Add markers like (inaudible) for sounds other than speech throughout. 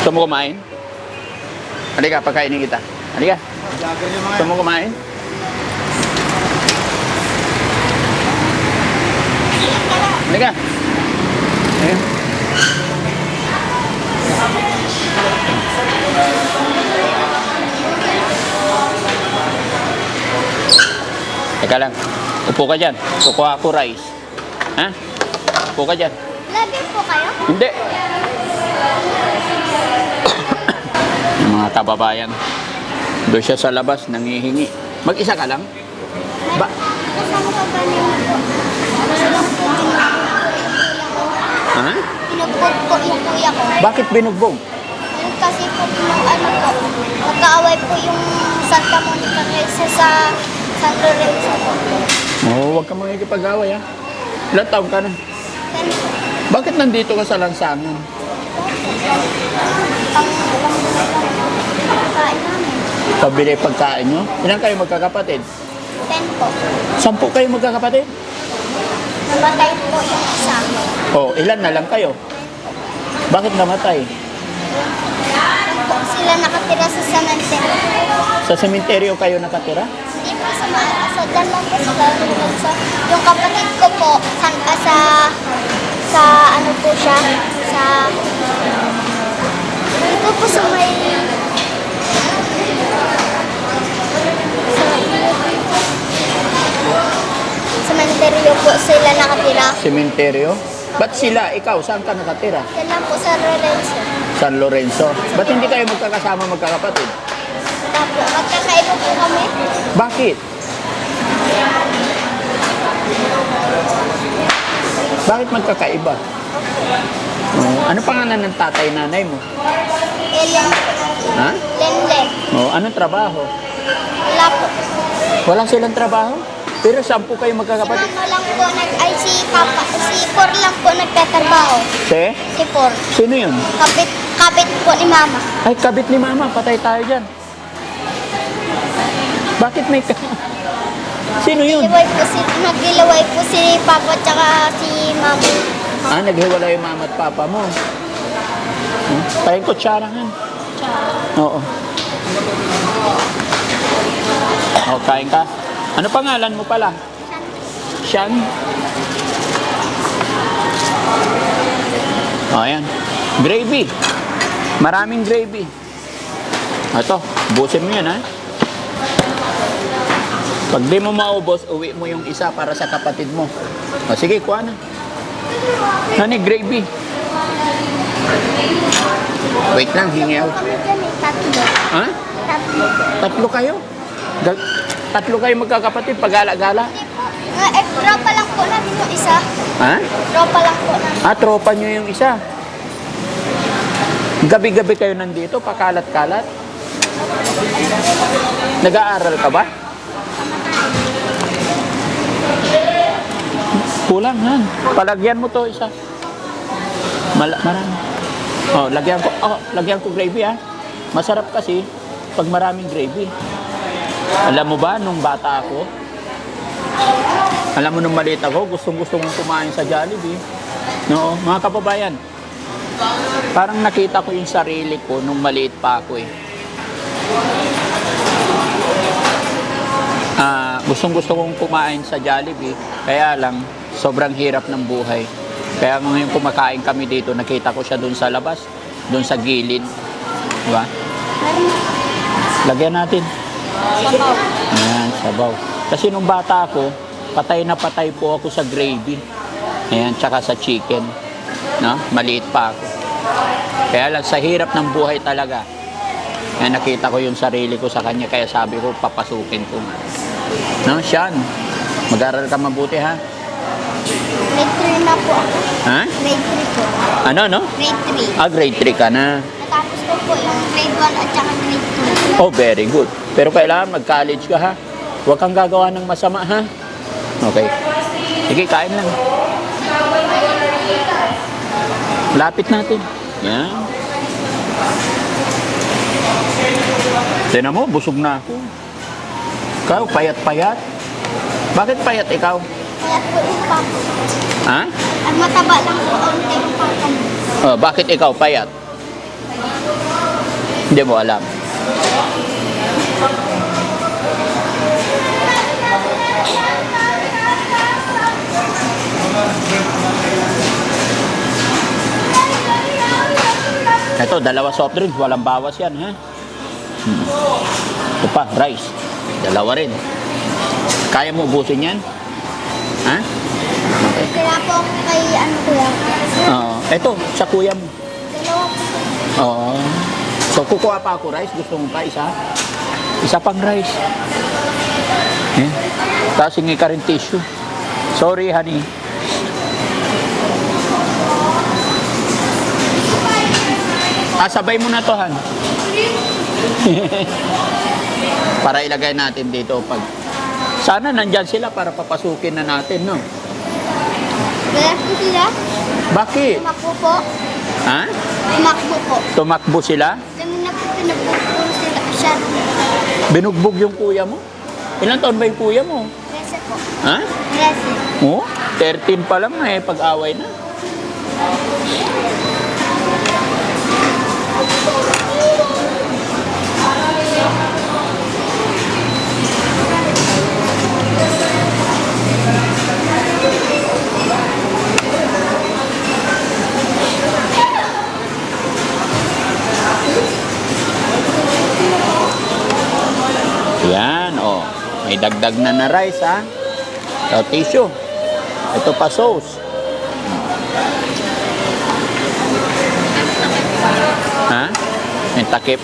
Gusto mo kumain? Halika, pagkainin kita. Halika. Gusto mo kumain? Halika. Halika. Teka lang. Upo ka dyan. Kukuha ako rice. Ha? Upo ka dyan. Lagi po kayo? Hindi. Mga kababayan. Doon siya sa labas, nangihingi. Mag-isa ka lang? Ba? Ha? Pinugbog po yung kuya ko. Bakit binugbog? Kasi po yung ano po, magkaaway po yung Santa Monica kaysa sa San Lorenzo po. Oo, oh, huwag ka makikipag-away ha. Ilan taon ka na? Bakit nandito ka sa lansangan? pang ilang buwan lang po, pagkain namin. Pabili pagkain nyo? Ilan kayo magkakapatid? Ten po. Sampu kayo magkakapatid? Namatay po yung isa. Oh, ilan na lang kayo? Bakit namatay? Po sila nakatira sa Antonio. Sa sementeryo kayo nakatira? Hindi po sa mga sa dyan lang po sa Garugan. Sa, yung kapatid ko po, san, ah, sa, sa ano po siya, sa, dito po sa may, sa cemetery po sila nakatira. Sementeryo? Ba't sila? Ikaw, saan ka nakatira? Lang po sa Lorenzo. San Lorenzo. Ba't hindi kayo magkakasama magkakapatid? Tapos magkakaiba po kami. Bakit? Bakit magkakaiba? Oh, ano pangalan ng tatay nanay mo? Ellen, Ha? Lenlen. Oh, anong trabaho? Wala po. Wala silang trabaho? Pero sampu kayo Si magkakapatid. Mama lang po, nag, ay si Papa, si Por lang po nagtatrabaho. Si? Si Por. Sino yun? Kapit, kapit po ni Mama. Ay, kabit ni mama. Patay tayo dyan. Bakit may ka... (laughs) Sino yun? Nagilaway po si, nagilaway po si Papa tsaka si Mama. Ah, naghiwala yung mama at papa mo. Hmm? Tayong kutsarahan. Oo. Oh, kain ka. Ano pangalan mo pala? Sian? Oh, ayan. Gravy. Maraming gravy. Ito, busin mo yan, ha? Pag di mo maubos, uwi mo yung isa para sa kapatid mo. O, sige, kuha na. Nani, gravy. Wait lang, hingi ako. Ha? Tatlo. Tatlo kayo? Gal- tatlo kayo magkakapatid, pagala-gala? Hindi po. Nga, eh, tropa lang po namin yung isa. Ha? Tropa lang po namin. Ah, tropa nyo yung isa. Gabi-gabi kayo nandito, pakalat-kalat. Nag-aaral ka ba? Kulang, han. Palagyan mo to isa. Mal marami. Oh, lagyan ko, oh, lagyan ko gravy ah. Masarap kasi pag maraming gravy. Alam mo ba, nung bata ako, alam mo nung maliit ako, gustong gusto kong kumain sa Jollibee. No, mga kababayan, parang nakita ko yung sarili ko nung maliit pa ako eh. Ah, gustong gusto kong kumain sa Jollibee, kaya lang sobrang hirap ng buhay. Kaya ngayon kumakain kami dito, nakita ko siya doon sa labas, doon sa gilid. Di ba? Lagyan natin. Ayan, sabaw. Kasi nung bata ako, patay na patay po ako sa gravy. Ayan, tsaka sa chicken. No? Maliit pa ako. Kaya lang, sa hirap ng buhay talaga, kaya nakita ko yung sarili ko sa kanya, kaya sabi ko, papasukin ko. No, Sean, mag-aral ka mabuti ha? Grade 3 na po ako. Ha? Grade 3 po. Ano, no? Grade 3. Ah, grade 3 ka na. Natapos ko po yung grade 1 at saka grade 2. Oh, very good. Pero kailangan mag-college ka ha. Huwag kang gagawa ng masama ha. Okay. Sige, kain lang. Lapit natin. Yan. Tinan mo, busog na ako. Ikaw, payat-payat. Bakit payat ikaw? Kaya po yung papa. Ha? Ang mataba lang po ang papa. Oh, bakit ikaw payat? Hindi mo alam. Ito, dalawa soft drinks, walang bawas yan, ha? Hmm. Ito pa, rice. Dalawa rin. Kaya mo ubusin yan? Ha? Okay. Kaya po kay ano kuya. Oo. ito, sa kuya mo. Dalawa po. Oo. So, kukuha pa ako rice. Gusto mo pa isa? Isa pang rice. Eh? Tapos hingi ka rin tissue. Sorry, honey. Ah, sabay mo na to, Han. (laughs) para ilagay natin dito pag... Sana nandyan sila para papasukin na natin, no? Po sila. Bakit? Tumakbo po. Ha? Tumakbo po. Tumakbo sila? Pinagpupuro sila siya. Binugbog yung kuya mo? Ilang taon ba yung kuya mo? Rese po. Ha? Rese. Oh, 13 pa lang eh, pag-away na. Yan, oh. May dagdag na na rice, ha? O, tissue. Ito pa sauce. Ha? May takip.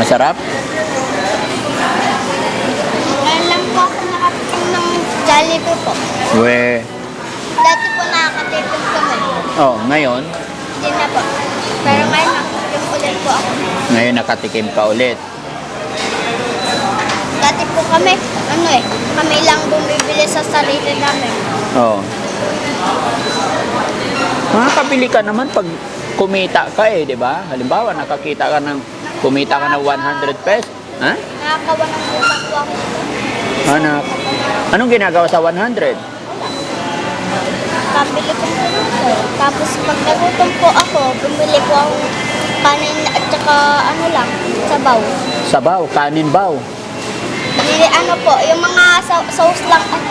Masarap? Ngayon lang po ako nakatikim ng Jollibee po. We. Dati po nakakatikim kami. Oh, ngayon, Hindi na po. Pero ngayon nakatikim ulit po ako. ngayon nakatikim ka ulit. Dati po kami, ano eh, kami lang bumibili sa sarili namin. Oo. Makakabili ka naman pag kumita ka eh, di ba? Halimbawa, nakakita ka ng, kumita ka ng 100 pesos. Ha? Nakakawa ng utak po ako. Anak. Anong ginagawa sa 100? Pabili ko po. Tapos pag nagutom po ako, bumili po ako kanin at saka ano lang, sabaw. Sabaw, kanin baw. Bili ano po, yung mga sa- sauce lang, at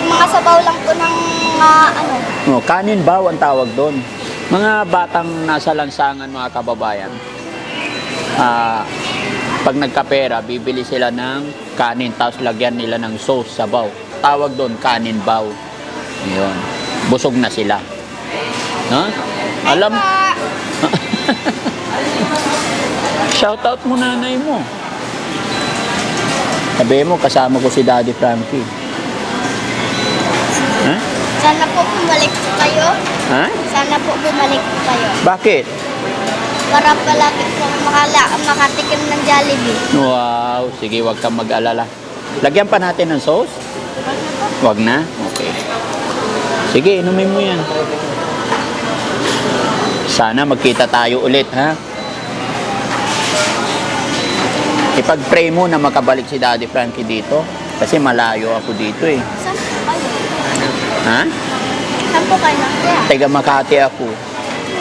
yung mga sabaw lang po ng mga ano. Oh, kanin baw ang tawag doon. Mga batang nasa lansangan mga kababayan. Ah, pag nagkapera, bibili sila ng kanin tapos lagyan nila ng sauce sabaw. Tawag doon kanin baw. Yun. Busog na sila. No? Alam, Ay, (laughs) shoutout mo nanay mo. Sabi mo, kasama ko si Daddy Frankie. Ha? Sana po bumalik po kayo. Ha? Sana po bumalik po kayo. Bakit? Para palagi po makala, makatikim ng Jollibee. Wow, sige, wag kang mag-alala. Lagyan pa natin ng sauce? Wag na? Okay. Sige, inumin mo yan. Sana magkita tayo ulit, ha? Ipag-pray mo na makabalik si Daddy Frankie dito. Kasi malayo ako dito eh. Saan po kayo? Ha? Saan po kayo? Taga Makati ako.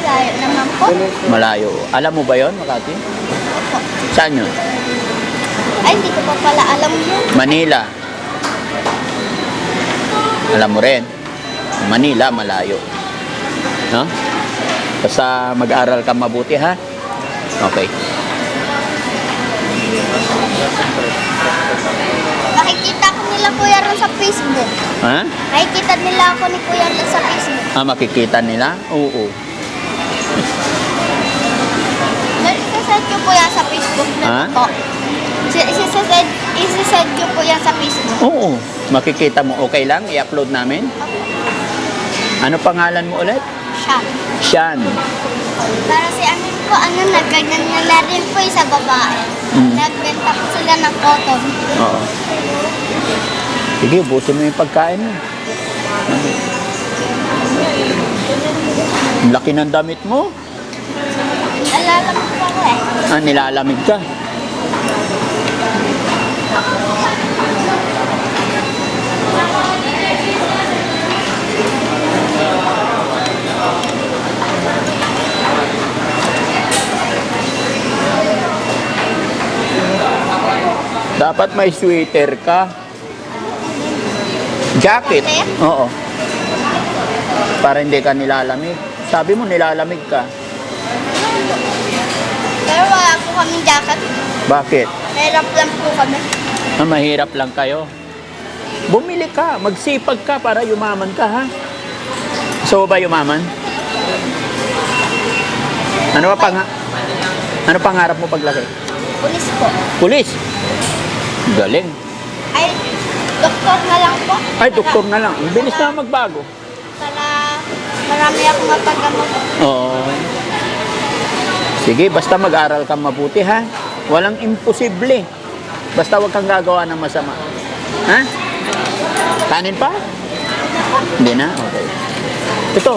Layo naman po. Malayo. Alam mo ba yon Makati? Opo. Saan yun? Ay, hindi ko pa pala alam yun. Manila. Alam mo rin. Manila, malayo. No? Basta mag-aral ka mabuti, ha? Okay. Nakikita ko nila kuya ron sa Facebook. Ha? Nakikita nila ako ni kuya ron sa Facebook. Ah, makikita nila? Oo. Isisend ko po yan sa Facebook na Ha? po. Si- Isisend, ko po yan sa Facebook. Oo. Makikita mo. Okay lang? I-upload namin? Ano pangalan mo ulit? Siya. Shan. Para si ano po, ano, nagganyan na rin po yung sa babae. Mm. Nagbenta po sila ng cotton. Oo. Sige, busin mo yung pagkain mo. Ang laki ng damit mo. Alala ko po ako eh. Ah, nilalamig ka. Dapat may sweater ka. Jacket. Oo. Para hindi ka nilalamig. Sabi mo nilalamig ka. Pero wala po kami jacket. Bakit? Hirap lang po kami. (laughs) Ah, mahirap lang kayo. Bumili ka, magsipag ka para yumaman ka, ha? So ba yumaman? Ano pa pang Ano pangarap mo paglaki? Pulis po. Pulis. Galing. Ay, doktor na lang po. Ay, doktor na lang. Ang bilis na magbago. Para marami akong mapagamot. Oo. Sige, basta mag-aral ka mabuti, ha? Walang imposible. Basta wag kang gagawa ng masama. Ha? Kanin pa? Hindi na? Okay. Ito.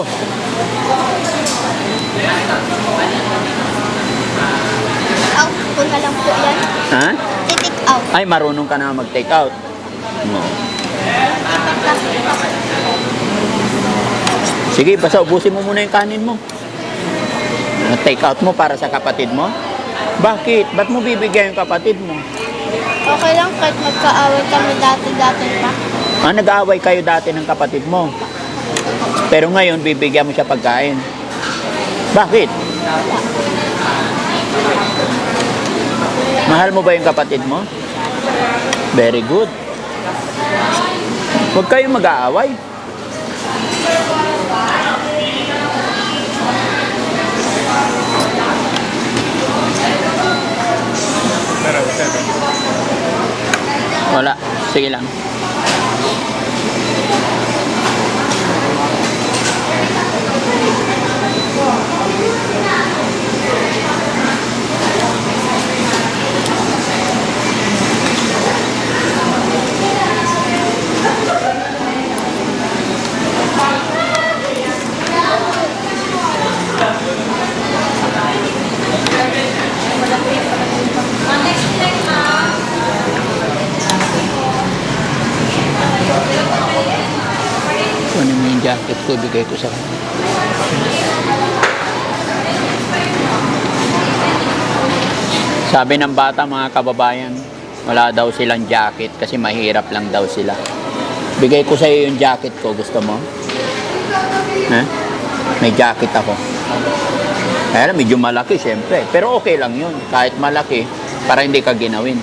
Out ko na lang po yan. Ha? Titik out. Ay, marunong ka na mag-take out. No. Sige, basta ubusin mo muna yung kanin mo. Take out mo para sa kapatid mo? Bakit? Ba't mo bibigyan yung kapatid mo? Okay lang kahit magkaaway kami dati-dati pa. Ah, nag-aaway kayo dati ng kapatid mo. Pero ngayon, bibigyan mo siya pagkain. Bakit? Mahal mo ba yung kapatid mo? Very good. Huwag kayong mag-aaway. Wala. Sige lang. Bigay ko sa kanya. Sabi ng bata mga kababayan, wala daw silang jacket kasi mahirap lang daw sila. Bigay ko sa iyo yung jacket ko, gusto mo? Ha? May jacket ako. Kaya medyo malaki syempre. Pero okay lang yun. Kahit malaki, para hindi ka ginawin.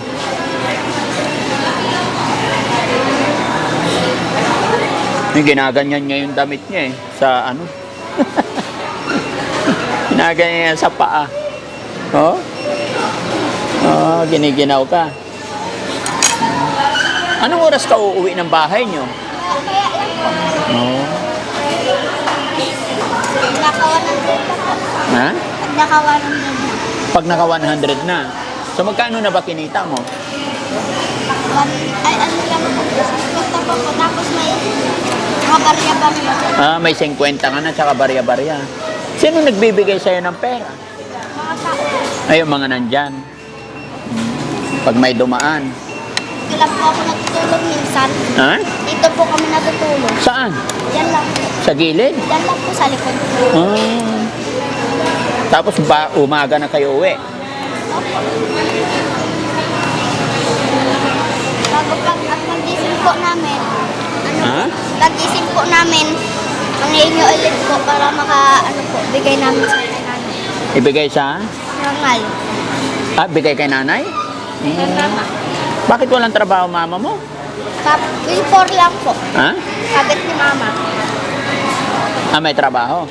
Yung ginaganyan niya yung damit niya eh. Sa ano? (laughs) ginaganyan niya sa paa. Oh? Oh, giniginaw ka. Anong oras ka uuwi ng bahay niyo? Oh. Pag naka 100 na po. Ha? Pag naka 100 na. Pag naka 100 na. So magkano na ba kinita mo? One, ay ano lang po. Punta po po. Tapos may mga barya-barya. Ah, may 50 ka na, tsaka barya-barya. Sino nagbibigay sa'yo ng pera? Mga tao. Ay, yung mga nandyan. Hmm. Pag may dumaan. Dito lang po ako natutulog minsan. Ha? Dito po kami natutulog. Saan? Yan lang po. Sa gilid? Yan lang po sa likod. Ah. Tapos ba, umaga na kayo uwi? Bago pag at magising po namin, ano, Ha? pagising po namin, ang inyo ulit po para maka, ano po, bigay namin sa nanay. Ibigay sa? Normal. Ah, bigay kay nanay? Normal. Bakit walang trabaho mama mo? Kap, yung four lang po. Ha? Kabit ni mama. Ah, may trabaho.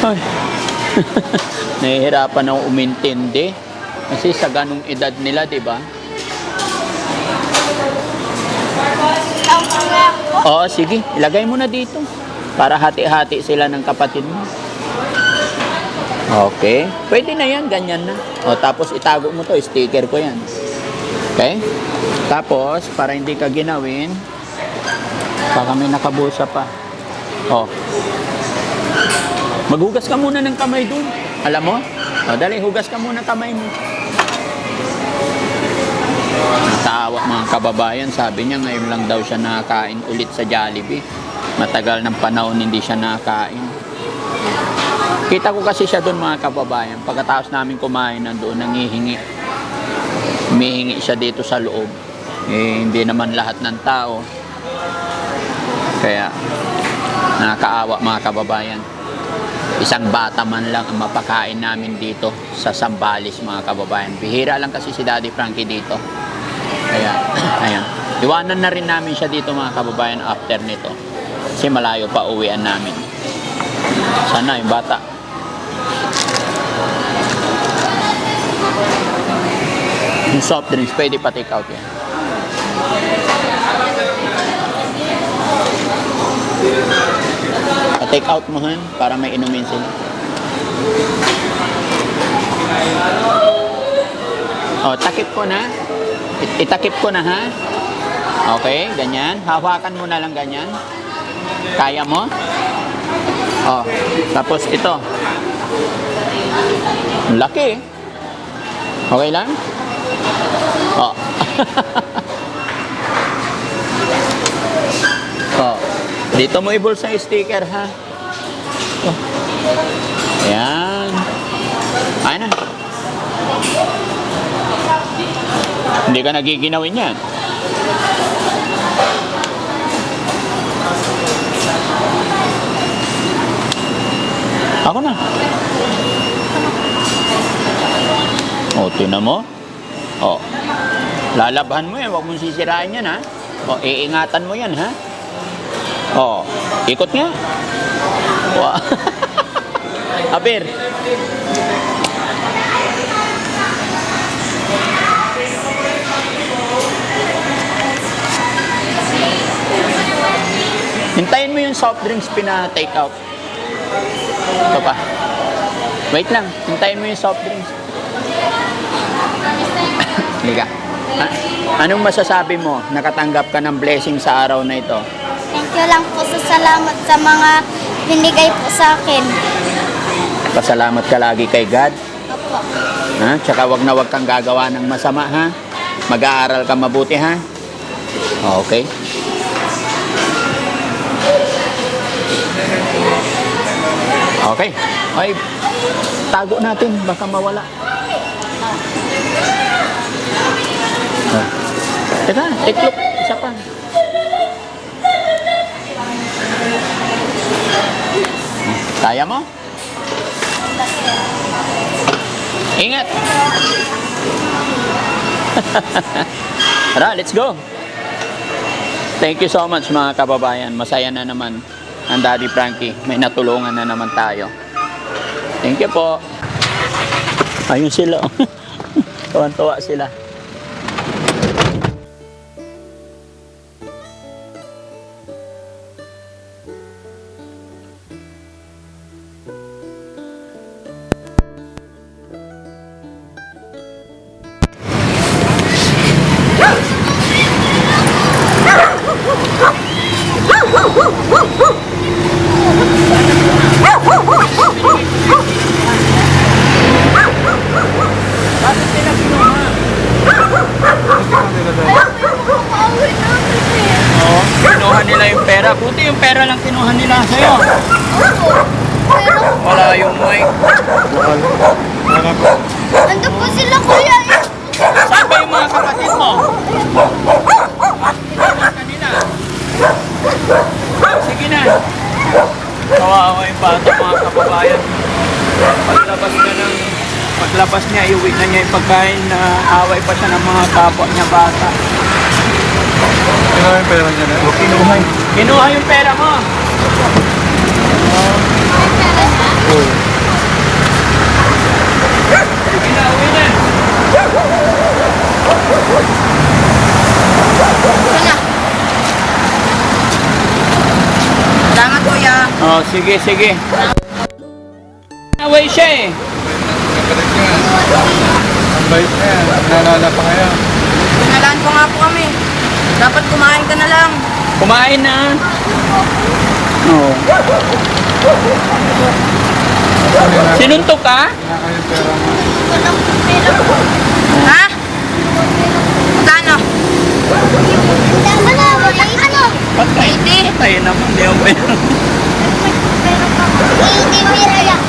Ay. (laughs) Nahihirapan ako umintindi. Kasi sa ganong edad nila, di ba? Oo, sige. Ilagay mo na dito. Para hati-hati sila ng kapatid mo. Okay. Pwede na yan. Ganyan na. O, tapos itago mo to. Sticker ko yan. Okay? Tapos, para hindi ka ginawin, baka may nakabusa pa. O. Maghugas ka muna ng kamay doon. Alam mo? O, dali, hugas ka muna kamay mo. Tawa mga kababayan, sabi niya ngayon lang daw siya nakakain ulit sa Jollibee. Matagal ng panahon hindi siya nakakain. Kita ko kasi siya doon mga kababayan. Pagkatapos namin kumain, nandoon nangihingi. Humihingi siya dito sa loob. Eh, hindi naman lahat ng tao. Kaya, nakakaawa mga kababayan. Isang bata man lang ang mapakain namin dito sa Sambales mga kababayan. Bihira lang kasi si Daddy Frankie dito. Kaya, (clears throat) ayan. Iwanan na rin namin siya dito mga kababayan after nito. Kasi malayo pa uwian namin. Sana yung bata. Yung soft drinks, pwede pa take out yan. Pa-take out mo han, para may inumin sila. Oh, takip ko na. It- itakip ko na ha. Okay, ganyan. Hawakan mo na lang ganyan. Kaya mo? Oh, tapos ito. Laki. Okay lang? Oh. (laughs) Dito mo ibulsa yung sticker ha. Oh. Ayan. Ayan na. Hindi ka nagiginawin yan. Ako na. O, tinan mo. O. Lalabahan mo yan. Huwag mong sisirain yan, ha? O, iingatan mo yan, ha? O, ikot nga. Wow. (laughs) Apir. Hintayin mo yung soft drinks pina-take out. Ito pa. Wait lang. Hintayin mo yung soft drinks. (coughs) Liga. Ha? Anong masasabi mo? Nakatanggap ka ng blessing sa araw na ito. Thank you lang po sa salamat sa mga binigay po sa akin. Pasalamat ka lagi kay God. Opo. Ha? Tsaka wag na wag kang gagawa ng masama, ha? Mag-aaral ka mabuti, ha? Okay. Okay. Ay, tago natin. Baka mawala. Ah. Teka, tiklop. Isa pa. Kaya mo? Ingat! (laughs) Tara, let's go! Thank you so much mga kababayan. Masaya na naman ang Daddy Frankie. May natulungan na naman tayo. Thank you po. Ayun sila. (laughs) Tuwan-tuwa sila. Oo, kinuha nila yung pera. Buti yung pera lang kinuha nila sa'yo. Wala yung mic. Ando po sila kuya eh. Saan ba yung mga kapatid mo? Kinuha kanila. Sige na. Kawawa yung bata mga kababayan. Paglabas niya ng paglabas niya, iuwi na niya yung pagkain na away pa siya ng mga kapwa niya bata. Kinuha yung pera niya na. Kinuha, kinuha yung pera mo. Sige na, uwi na. Salamat kuya. Oh, sige, sige. Away siya eh. Ang bait niya. Nalala pa kaya. Pinalaan ko nga po kami. Dapat kumain ka na lang. Kumain na. Oh. Sinuntok ka? Ha? Magkano? Ano. Patay. Patay naman. Di ako pera. Hindi pera yan.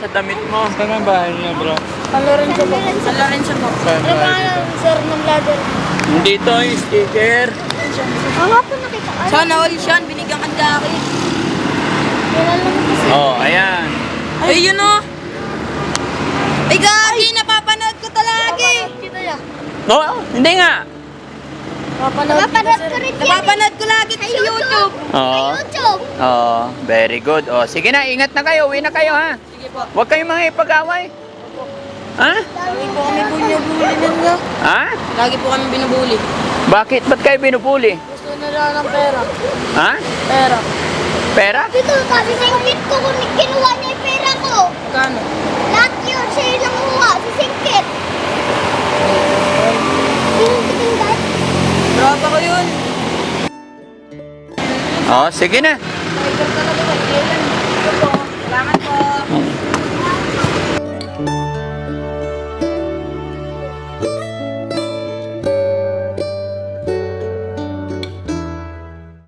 Sa damit mo. Saan ang bahay niya, bro? Lorenzo po. San Lorenzo po. Saan Ano ba bahay niya? sir ng ladder? Dito yung sticker. Oo nga po nakita ko. Sana all siyan, binigyan ka. Wala lang kasi. Oh, ayan. Ay, yun o. Ay, gagi, napapanood ko talagi. Kita ya. Oh, hindi nga. Napapanood ko rin yan. Napapanood ko lagi sa YouTube. Oo. Sa YouTube. Oh, very good. Oh, sige na, ingat na kayo. Uwi na kayo, ha? Sige po. Huwag kayong mga ipag-away. Ha? Lagi po kami binubuli nila. Ha? Lagi po kami binubuli. Bakit? Ba't kayo binupuli? Gusto nila ng pera. Ha? Pera. Pera? Dito kasi singkit ko kung kinuha niya yung pera ko. Kano? Lahat yun, siya yung nanguha, si Singkit. Drop ako yun. Oh, sige na. Salamat po.